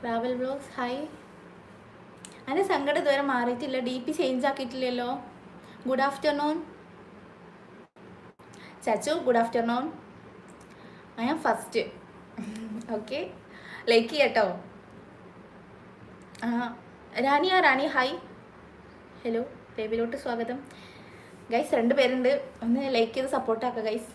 Travel blogs hi അതിന്റെ സങ്കടം ഇതുവരെ മാറിയിട്ടില്ല. D P change ആക്കിയിട്ടില്ലല്ലോ. Good afternoon Chachu good afternoon I am first okay like ചെയ്യട്ടോ ആ റാണി ഹായ് ഹലോ ബേബിലോട്ട് സ്വാഗതം. ഗൈസ് രണ്ട് പേരുണ്ട്. ഒന്ന് ലൈക്ക് ചെയ്ത് സപ്പോർട്ടാക്കുക ഗൈസ്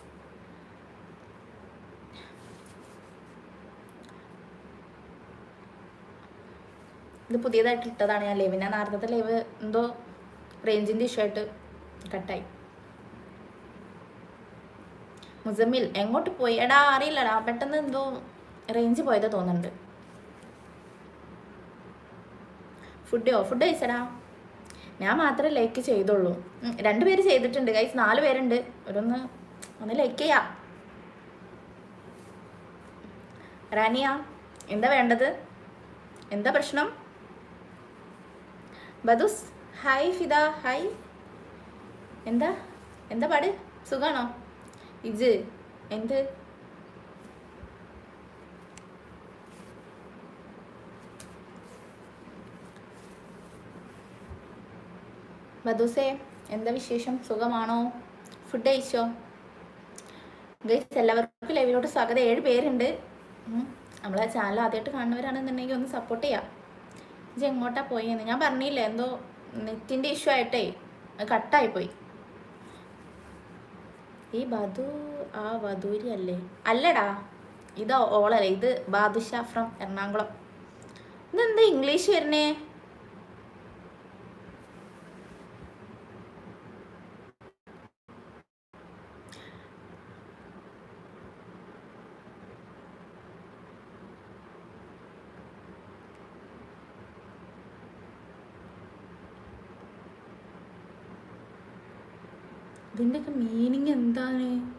ഇത് പുതിയതായിട്ട് ഇട്ടതാണ് ഞാൻ ലൈവ്. ഞാൻ നേരത്തെ ലൈവ് എന്തോ റേഞ്ചിന്റെ ഇഷ്യൂ ആയിട്ട് കട്ടായി മുസമ്മിൽ എങ്ങോട്ട് പോയി? എടാ അറിയില്ലടാ. പെട്ടെന്ന് എന്തോ റേഞ്ച് പോയത് തോന്നുന്നുണ്ട്. ഫുഡോ ഫുഡ് കഴിച്ചടാ. ഞാൻ മാത്രമേ ലൈക്ക് ചെയ്തോളൂ രണ്ട് പേര് ചെയ്തിട്ടുണ്ട്. ഗൈസ് നാല് പേരുണ്ട്. ഒരൊന്ന് ഒന്ന് ലൈക്ക് ചെയ്യാം. റാനിയ എന്താ വേണ്ടത്? എന്താ പ്രശ്നം? ബദുസ്. Hi Fida hi. എന്താ? എന്താ പാട്? സുഖാണോ? ഇജ് എന്ത്? ബദൂസേ എന്താ വിശേഷം? സുഖമാണോ? ഫുഡ് കഴിച്ചോ? ഗൈസ് എല്ലാവർക്കും ലൈവിലോട്ട് സ്വാഗതം. ഏഴ് പേരുണ്ട്. നമ്മളെ ചാനൽ ആദ്യമായിട്ട് കാണുന്നവരാണെന്നുണ്ടെങ്കിൽ ഒന്ന് സപ്പോർട്ട് ചെയ്യാം. ഇജ് എങ്ങോട്ടാ പോയെന്ന്? ഞാൻ പറഞ്ഞില്ല എന്തോ നെറ്റിന്റെ ഇഷ്യൂ ആയിട്ടേ കട്ടായി പോയി ഈ ബധു ആ വധൂരി അല്ലേ? അല്ലടാ ഇത് ഓളല്ലേ ഇത് ബാദുഷ ഫ്രം എറണാകുളം. ഇതെന്താ ഇംഗ്ലീഷ് വരുന്നേ? ഇതിന്റെയൊക്കെ മീനിങ് എന്താണ്?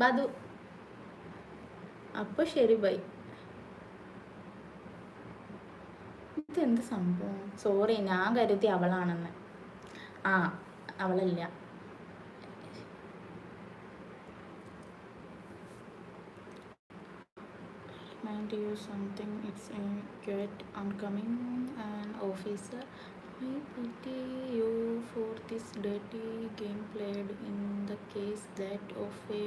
ബാദു. അപ്പൊ ശരി ബൈ. ഇതെന്ത് സംഭവം? സോറി ഞാൻ കരുതി അവളാണെന്ന്. ആ അവളല്ല. remind you something it's a get oncoming an officer I pity you for this dirty game played in the case that of a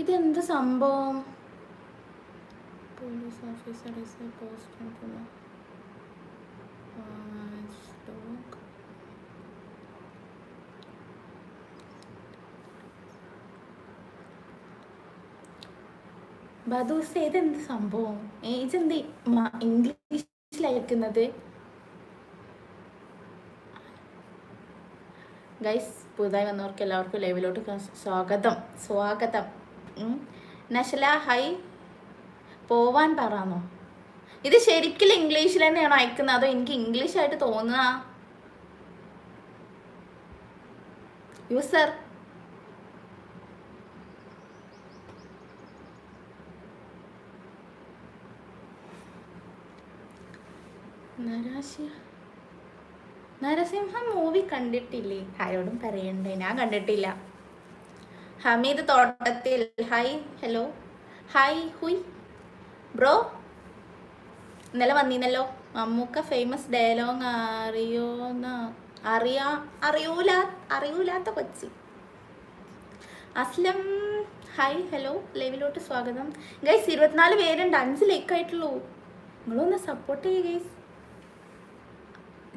ഇതെന്ത് സംഭവം police officer is a post Badoos ഇതെന്ത് സംഭവം? ഏജെന്ത് ഇംഗ്ലീഷിൽ അയക്കുന്നത് ഗൈസ് പുതുതായി വന്നവർക്ക് എല്ലാവർക്കും ലൈവിലോട്ട് സ്വാഗതം. സ്വാഗതം. നശല ഹൈ പോവാൻ പറയാന്നോ ഇത് ശരിക്കും ഇംഗ്ലീഷിൽ തന്നെയാണോ അയക്കുന്നത്? അതോ എനിക്ക് ഇംഗ്ലീഷ് ആയിട്ട് തോന്നുക യൂസർ നരസിംഹം മൂവി കണ്ടിട്ടില്ലേ? ആരോടും പറയണ്ടേ ഞാൻ കണ്ടിട്ടില്ല. ഹമീദ് തോട്ടത്തിൽ ഹായ് ഹലോ ഹായ് ഹുയ് ബ്രോ ഇന്നലെ വന്നീന്നല്ലോ. മമ്മൂക്ക ഫേമസ് ഡയലോഗ് അറിയോന്ന അറിയാ അറിയൂല അറിയൂലാത്ത കൊച്ചി. അസ്ലം ഹായ് ഹലോ ലൈവിലോട്ട് സ്വാഗതം. ഗൈസ് ഇരുപത്തിനാല് പേരുണ്ട് അഞ്ച് ലൈക്ക് ആയിട്ടുള്ളൂ. നിങ്ങളൊന്ന് സപ്പോർട്ട് ചെയ്യുക ഗൈസ്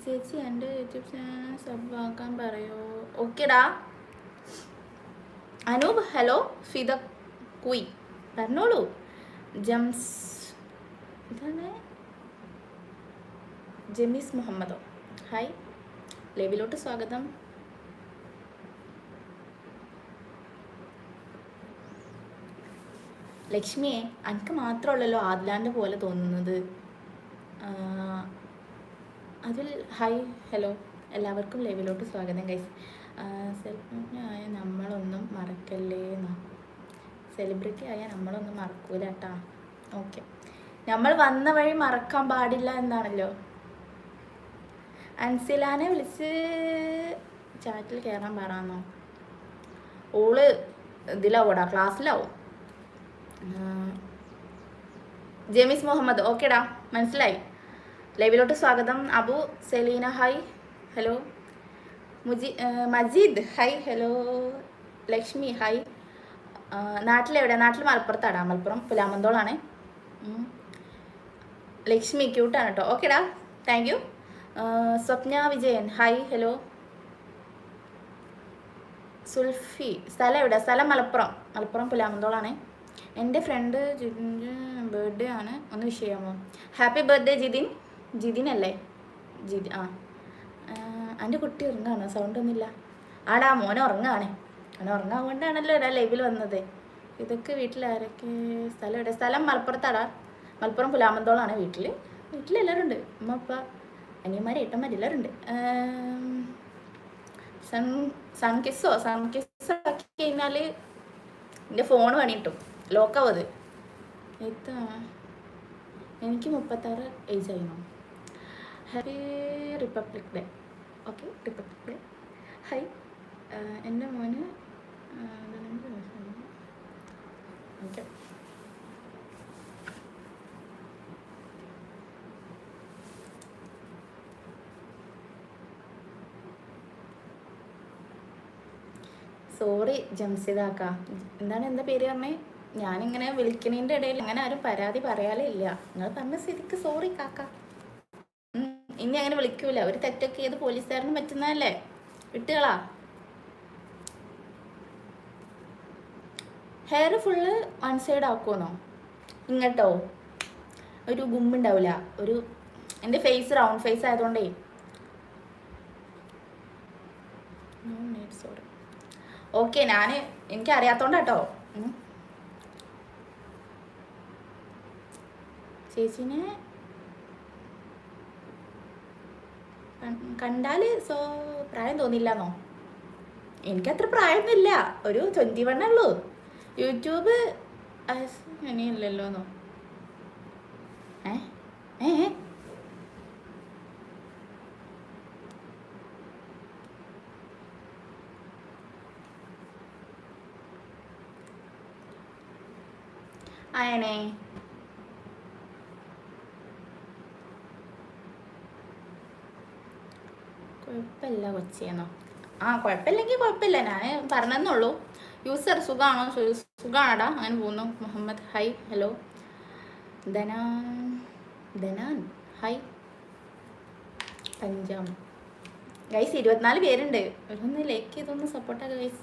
ചേച്ചി എന്റെ യൂട്യൂബ് ചാനൽ സബ് ആക്കാൻ പറയോ ഓക്കെടാ അനൂപ് ഹലോ ഫിദ കുയ്. പറഞ്ഞോളൂ. ജംസ് ഇതാണ് ജമീസ് മുഹമ്മദോ. ഹായ് ലൈവിലോട്ട് സ്വാഗതം. ലക്ഷ്മിയെ എനിക്ക് മാത്രമുള്ളല്ലോ ആദ്ലാന്റെ പോലെ തോന്നുന്നത്. അതിൽ ഹായ് ഹലോ എല്ലാവർക്കും ലൈവിലോട്ട് സ്വാഗതം ഗൈസ് സെലിബ്രിറ്റി ആയ നമ്മളൊന്നും മറക്കല്ലേ സെലിബ്രിറ്റി ആയ നമ്മളൊന്നും മറക്കൂല കേട്ടാ ഓക്കെ നമ്മൾ വന്ന വഴി മറക്കാൻ പാടില്ല എന്നാണല്ലോ. അൻസിലാനെ വിളിച്ച് ചാറ്റിൽ കയറാൻ പറയാന്നോ ഓൾ ഇതിലാവൂടാ? ക്ലാസ്സിലാവും ജെമിസ് മുഹമ്മദ് ഓക്കേടാ മനസ്സിലായി? ലൈവിലോട്ട് സ്വാഗതം. Abu Seleena hi hello. Muji Majeed hi hello. Lakshmi hi നാട്ടിലെവിടെ? നാട്ടിൽ മലപ്പുറത്താടാ. മലപ്പുറം പുലാമന്തോളാണ്. ലക്ഷ്മി ക്യൂട്ടാണ് കേട്ടോ ഓക്കേടാ. Thank you. Swapna Vijayan hi hello. Sulfi സ്ഥലം എവിടെ? സ്ഥലം മലപ്പുറം. മലപ്പുറം പുലാമന്തോളാണ്. എന്റെ ഫ്രണ്ട് ബർത്ത്ഡേ ആണ്. ഒന്ന് വിഷ് ചെയ്യാമോ? Happy birthday Jithin. ജിതിൻ അല്ലേ ജിതി ആ. എന്റെ കുട്ടി ഉറങ്ങാണ്? സൗണ്ട് ഒന്നുമില്ല. ആടാ മോനെ ഉറങ്ങാണ്. അവൻ ഉറങ്ങാൻ കൊണ്ടാണല്ലോ ഇടാ ലൈവിൽ വന്നത്. ഇതൊക്കെ വീട്ടിൽ ആരൊക്കെ? സ്ഥലം എവിടെ? സ്ഥലം മലപ്പുറത്താടാ. മലപ്പുറം പുലാമന്തോളാണ് വീട്ടിൽ വീട്ടിലെല്ലാവരും ഉണ്ട് അമ്മ അപ്പ അനിയന്മാർ ഏട്ടന്മാർ എല്ലാവരും ഉണ്ട് സൺ സൺ കിസ്സോ സൺ കിസ് ആക്കി കഴിഞ്ഞാൽ എന്റെ ഫോൺ വേണിട്ടും ലോക്കാവത് ലോക്കാവും അത്. എനിക്ക് മുപ്പത്താറ് ഏജ് ആയിരുന്നു happy republic day okay republic day hi എന്റെ മോന് ഓക്കെ സോറി ജംസിദാക്ക. എന്താണ് എന്താ പേര് പറഞ്ഞേ? ഞാനിങ്ങനെ വിളിക്കണതിന്റെ ഇടയിൽ അങ്ങനെ ആരും പരാതി പറയാലേ ഇല്ല നിങ്ങൾ പറഞ്ഞ സ്ഥിതിക്ക് സോറി കാക്ക. ഇനി അങ്ങനെ വിളിക്കൂല. ഒരു തെറ്റൊക്കെ ചെയ്ത് പോലീസുകാരന് പറ്റുന്നതല്ലേ? വിട്ടുകളാ. ഹെയർ ഫുള്ള് വൺ സൈഡ് ആക്കുമെന്നോ ഇങ്ങോട്ടോ. ഒരു ഗുമ്പുണ്ടാവില്ല ഒരു എന്റെ ഫേസ് റൗണ്ട് ഫേസ് ആയതുകൊണ്ടേ. സോറി ഓക്കെ ഞാൻ എനിക്ക് അറിയാത്തോണ്ടാട്ടോ. ചേച്ചിനെ കണ്ടാൽ സോ പ്രായം തോന്നില്ലെന്നോ എനിക്കത്ര പ്രായമൊന്നുമില്ല. ഒരു ട്വന്റി വൺ ഉള്ളൂ. യൂട്യൂബ് ഇനിയില്ലല്ലോന്നോ? ഏ? ഏ? ആയണേ കുഴപ്പമില്ല കൊച്ചിയെന്നോ. ആ കുഴപ്പമില്ലെങ്കിൽ കുഴപ്പമില്ല. ഞാൻ പറഞ്ഞെന്നുള്ളൂ യൂസർ സുഖമാണോ സുഖമാണടാ അങ്ങനെ പോകുന്നു. Muhammad hi hello Dhanan Dhanan hi Punjab. Guys ഇരുപത്തിനാല് പേരുണ്ട്. ഒന്ന് ലൈക്ക് ചെയ്തൊന്ന് സപ്പോർട്ടാക്കുക ഗൈസ്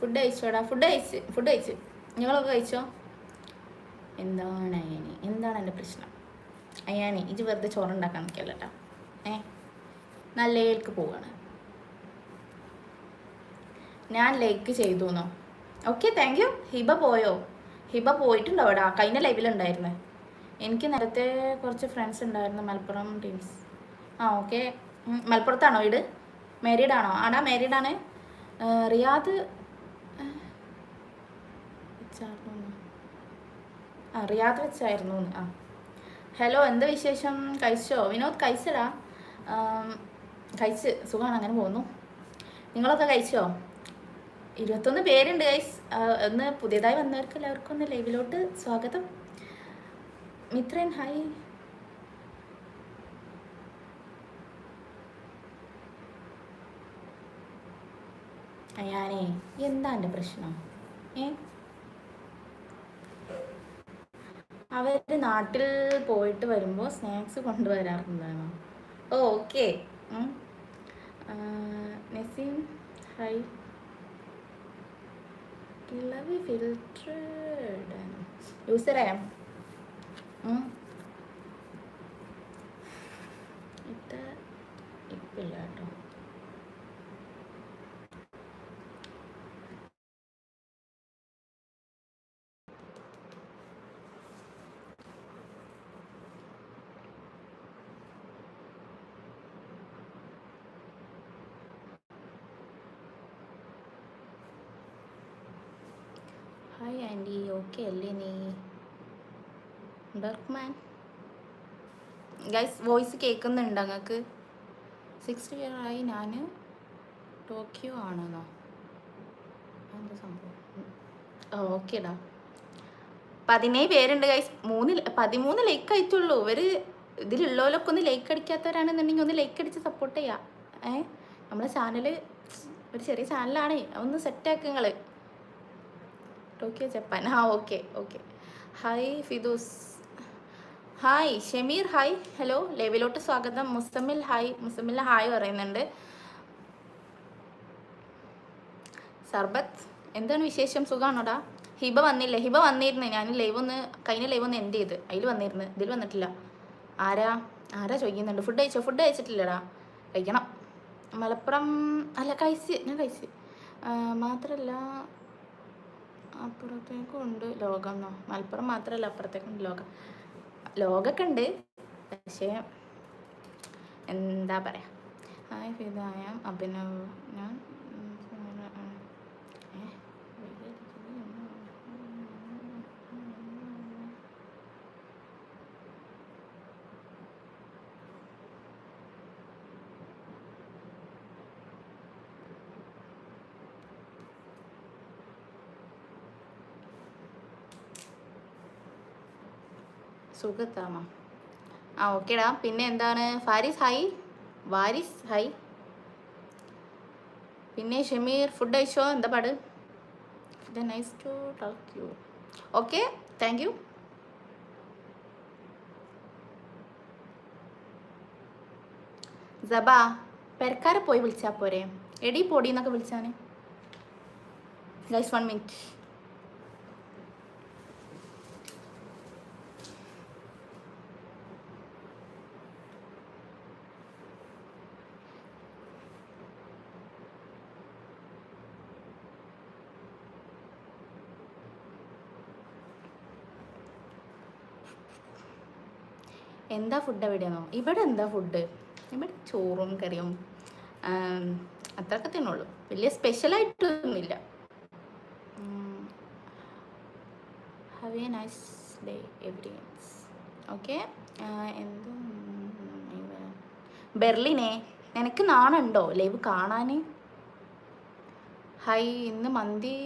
ഫുഡ് കഴിച്ചോടാ ഫുഡ് കഴിച്ച് ഫുഡ് കഴിച്ച്. നിങ്ങളൊക്കെ കഴിച്ചോ? എന്താണ് അയ്യാനി എന്താണ് എന്റെ പ്രശ്നം? അയ്യാനി ഇത് വെറുതെ ചോറുണ്ടാക്കാൻ നിൽക്കല്ല ഏ? നല്ല ഏൽക്ക് പോവാണ്. ഞാൻ ലൈക്ക് ചെയ്തു എന്നോ ഓക്കെ താങ്ക് യു ഹിബ പോയോ? ഹിബ പോയിട്ടുണ്ടോ അവിടെ കഴിഞ്ഞ ലൈവിലുണ്ടായിരുന്നു എനിക്ക് നേരത്തെ കുറച്ച് ഫ്രണ്ട്സ് ഉണ്ടായിരുന്നു മലപ്പുറം ടീംസ് ആ ഓക്കെ മലപ്പുറത്താണോ വീട്? മേരീഡാണോ ആടാ മേരീഡാണ് റിയാദ് വെച്ചായിരുന്നോ വെച്ചായിരുന്നു ആ. ഹലോ എന്താ വിശേഷം? കഴിച്ചോ? വിനോദ് കഴിച്ചടാ. കഴിച്ച്. സുഖമാണ് അങ്ങനെ പോകുന്നു. നിങ്ങളൊക്കെ കഴിച്ചോ? ഇരുപത്തൊന്ന് പേരുണ്ട് ഗൈസ് ഒന്ന് പുതിയതായി വന്നവർക്ക് എല്ലാവർക്കും ഒന്ന് ലൈവിലോട്ട് സ്വാഗതം. മിത്രൻ ഹായ് ഞാനേ എന്താ എന്റെ പ്രശ്നം? ഏ? അവർ നാട്ടിൽ പോയിട്ട് വരുമ്പോൾ സ്നാക്സ് കൊണ്ടുവരാറുണ്ടാണോ ഓ ഓക്കെ. നസീം ഹൈ. കിളവി ഫിൽറ്റേഡ് ആം ഇത് ഇപ്പില്ല കേട്ടോ ഹായ് ആന്റി ഓക്കെ അല്ലേ നീ? ബർക്ക്മാൻ. ഗൈസ് വോയിസ് കേൾക്കുന്നുണ്ടോ നിങ്ങൾക്ക് സിക്സ് ഇയർ ആയി ഞാൻ ടോക്കിയോ ആണെന്നോ? എന്താ സംഭവം? ഓക്കേടാ പതിനേഴ് പേരുണ്ട് ഗൈസ് മൂന്ന് പതിമൂന്ന് ലൈക്ക് അയച്ചുള്ളൂ ഇവർ ഇതിലുള്ളവരൊക്കെ ഒന്ന് ലൈക്ക് അടിക്കാത്തവരാണെന്നുണ്ടെങ്കിൽ ഒന്ന് ലൈക്ക് അടിച്ച് സപ്പോർട്ട് ചെയ്യാം. ഏ? നമ്മുടെ ചാനൽ ഒരു ചെറിയ ചാനലാണ് ഒന്ന് സെറ്റാക്കുക ടോക്കിയോ ജപ്പാൻ. ആ okay okay. Hi Fidus. Hi Shameer hi. Hello ലൈവിലോട്ട് സ്വാഗതം. മുസമ്മിൽ ഹായ്. മുസമ്മിൽ ഹായ് പറയുന്നുണ്ട്. സർബത്ത് എന്താണ് വിശേഷം? സുഖമാണോടാ ഹിബ വന്നില്ല? ഹിബ വന്നിരുന്നു. ഞാൻ ലൈവ് ഒന്ന് കഴിഞ്ഞ ലൈവ് ഒന്ന് എൻഡ് ചെയ്ത്. അതിൽ വന്നിരുന്നു. ഇതിൽ വന്നിട്ടില്ല. ആരാ? ആരാ ചോദിക്കുന്നുണ്ട്? ഫുഡ് കഴിച്ചോ? ഫുഡ് കഴിച്ചിട്ടില്ലടാ. കഴിക്കണം. മലപ്പുറം അല്ല കഴിച്ച്. ഞാൻ കഴിച്ച്. മാത്രമല്ല അപ്പുറത്തേക്കും ഉണ്ട് ലോകം എന്നോ? മലപ്പുറം മാത്രമല്ല അപ്പുറത്തേക്കും ഉണ്ട് ലോകം. ലോകമൊക്കെ ഉണ്ട് പക്ഷേ എന്താ പറയാ? ഹായ് ഫിദായ അഭിനവ് ഞാൻ ഉം, ഏ, സുഖത്താമോ ആ ഓക്കേടാ. പിന്നെ എന്താണ്? ഫാരിസ് ഹൈ? വാരിസ് ഹൈ? പിന്നെ ഷമീർ ഫുഡ് കഴിച്ചോ? എന്താ പാട്? Nice to talk you okay thank you ജബ പെരക്കാരെ പോയി വിളിച്ചാൽ പോരെ? എടി പൊടി എന്നൊക്കെ വിളിച്ചാണ് ഗൈസ് വൺ മിനിറ്റ് എന്താ ഫുഡ് എവിടെയാണോ ഇവിടെ എന്താ ഫുഡ് ഇവിടെ ചോറും കറിയും. അത്രയൊക്കെ തന്നെ ഉള്ളൂ. വലിയ സ്പെഷ്യലായിട്ടൊന്നുമില്ല have a nice day everyone's okay എന്ത് ബെർലിനെ നിനക്ക് നാണുണ്ടോ? ലൈവ് കാണാൻ ഹൈ ഇന്ന് മന്തി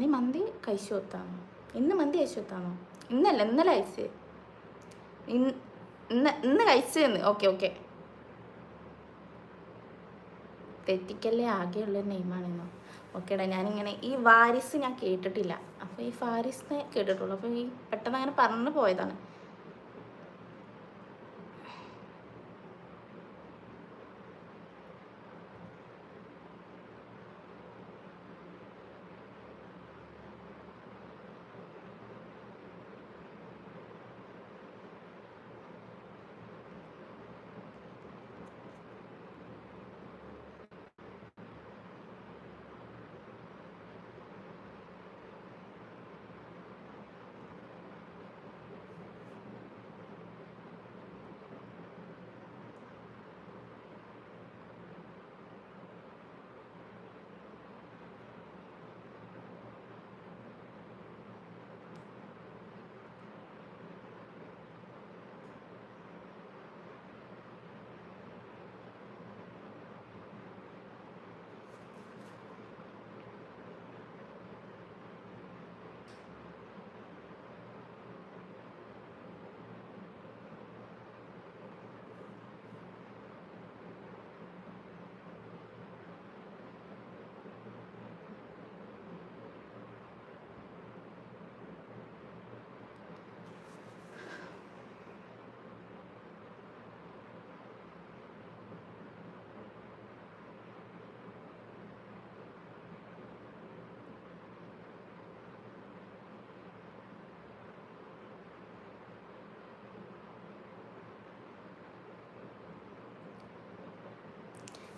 നീ മന്തി കഴിച്ചു കൊത്താണോ ഇന്ന് മന്തി കഴിച്ചു കൊത്താണോ ഇന്നല്ല ഇന്നലെ കഴിച്ചേ. ഇന്ന് ഇന്ന് ഇന്ന് ഓക്കെ ഓക്കെ. തെറ്റിക്കല്ലേ ആകെയുള്ള നെയ്മാണെന്നോ? ഓക്കേടാ ഞാനിങ്ങനെ ഈ വാരിസ് ഞാൻ കേട്ടിട്ടില്ല. അപ്പോൾ ഈ ഫാരിസ് കേട്ടിട്ടുള്ളൂ. അപ്പോൾ ഈ പെട്ടെന്ന് അങ്ങനെ പറഞ്ഞു പോയതാണ്.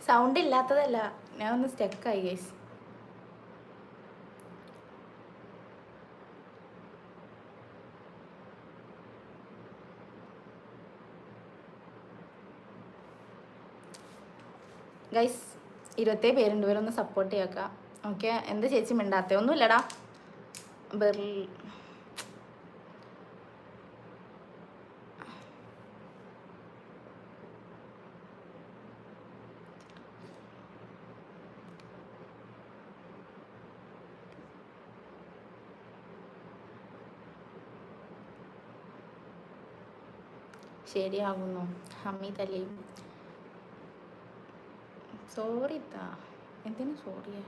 സൗണ്ട് ഇല്ലാത്തതല്ല ഞാൻ ഒന്ന് സ്റ്റക്കായി ഗൈസ് ഗൈസ് ഇരുപത്തേ പേരുണ്ട്. ഇവരൊന്ന് സപ്പോർട്ട് ചെയ്യാക്കാം. ഓക്കെ എന്ത് ചേച്ചി മിണ്ടാത്ത? ഒന്നുമില്ലടാ. ശരിയാകുന്നു ഹമീദ് അലി. സോറി താ എന്തിനു സോറിയാ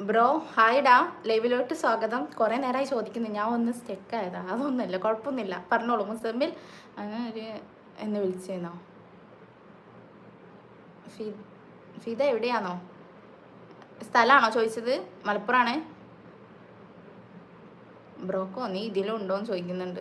ബ്രോ ഹായ് ഡാ. ലൈവിലോട്ട് സ്വാഗതം. കുറേ നേരമായി ചോദിക്കുന്നു. ഞാൻ ഒന്ന് സ്റ്റെക്ക് ആയതാ. അതൊന്നുമില്ല. കുഴപ്പമൊന്നുമില്ല. പറഞ്ഞോളൂ. മുസമ്മിൽ അങ്ങനെ ഒരു എന്നെ വിളിച്ചേന്നോ? ഫി ഫിദ എവിടെയാണോ സ്ഥലമാണോ ചോദിച്ചത്? മലപ്പുറമാണ് ബ്രോക്കോ നീ ഇതിലും ഉണ്ടോയെന്ന് ചോദിക്കുന്നുണ്ട്.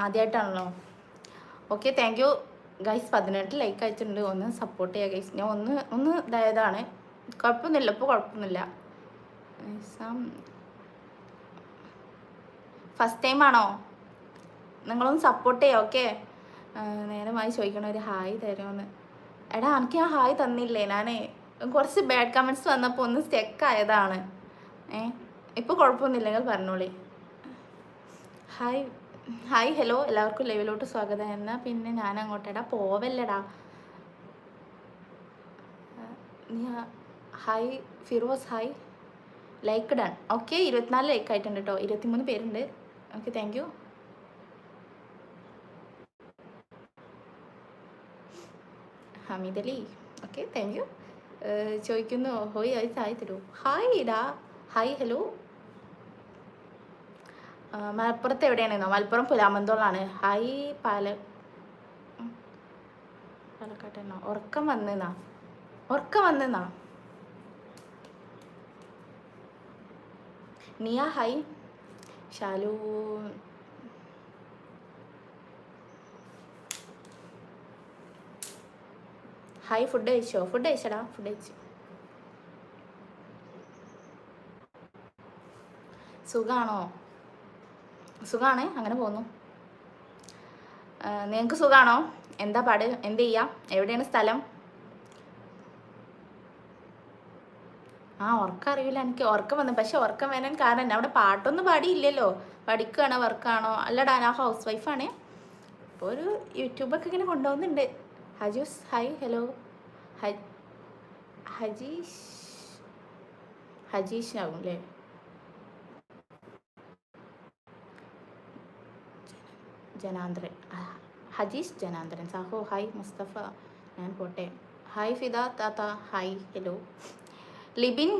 ആദ്യമായിട്ടാണല്ലോ ഓക്കെ താങ്ക് യു ഗൈസ് പതിനെട്ട് ലൈക്ക് അയച്ചിട്ടുണ്ട്. ഒന്ന് സപ്പോർട്ട് ചെയ്യുക ഗൈസ് ഞാൻ ഒന്ന് ഒന്ന് ഇതായതാണ്. കുഴപ്പമൊന്നുമില്ല ഇപ്പോൾ കുഴപ്പമൊന്നുമില്ല. ഫസ്റ്റ് ടൈം ആണോ? നിങ്ങളൊന്ന് സപ്പോർട്ട് ചെയ്യാം ഓക്കെ നേരമായി ചോദിക്കണ ഒരു ഹായ് തരുമെന്ന് എടാ എനിക്ക് ആ ഹായ് തന്നില്ലേ ഞാൻ കുറച്ച് ബാഡ് കമന്റ്സ് വന്നപ്പോൾ ഒന്ന് സ്റ്റെക്ക് ആയതാണ്. ഏ ഇപ്പോൾ കുഴപ്പമൊന്നുമില്ലെങ്കിൽ പറഞ്ഞോളി. Hi hi hello. എല്ലാവർക്കും ലൈവിലോട്ട് സ്വാഗതം. എന്നാൽ പിന്നെ ഞാൻ അങ്ങോട്ടെടാ പോവല്ലടാ hi Firoz hi. Like done. Okay ഇരുപത്തിനാല് ലൈക്ക് ആയിട്ടുണ്ട് കേട്ടോ ഇരുപത്തിമൂന്ന് പേരുണ്ട്. Okay thank you. Hameedali okay thank you. ചോദിക്കുന്നു. ഹോയ് ആയി ഹായ് തരൂ. ഹായ് ഇടാ ഹായ് ഹലോ. മലപ്പുറത്ത് എവിടെയാണെന്നോ? മലപ്പുറം പുലാമന്തോളാണ്. ഹായ് പാല. ഉം. പാലക്കാട്ടെന്നോ? ഉറക്കം വന്നെന്നാ? ഉറക്കം വന്നെന്നാ? Niya hi. Shalu hi food കഴിച്ചോ? ഫുഡ് കഴിച്ചടാ ഫുഡ് കഴിച്ചു. സുഖാണോ? സുഖമാണ് അങ്ങനെ പോകുന്നു. നിങ്ങൾക്ക് സുഖമാണോ എന്താ പാട്? എന്ത് ചെയ്യാം? എവിടെയാണ് സ്ഥലം? ആ ഉറക്കം അറിയില്ല എനിക്ക്. ഉറക്കം വന്നു. പക്ഷെ ഉറക്കം വരാൻ കാരണം അവിടെ പാട്ടൊന്നും പാടിയില്ലല്ലോ. പഠിക്കുകയാണോ വർക്കാണോ? അല്ലടാ ഞാൻ ഹൗസ് വൈഫാണേ അപ്പോൾ ഒരു യൂട്യൂബൊക്കെ ഇങ്ങനെ കൊണ്ടുപോകുന്നുണ്ട്. ഹജൂസ് ഹായ് ഹലോ. ഹജീഷ്. ഹജീഷ് ആവും അല്ലേ? ജനാന്തരൻ ഹജീസ് ഹജീഷ് ജനാന്തരൻ. സാഹോ ഹായ് മുസ്തഫ ഞാൻ പോട്ടെ. ഹായ് ഫിദ താത്ത ഹായ് ഹലോ. ലിബിൻ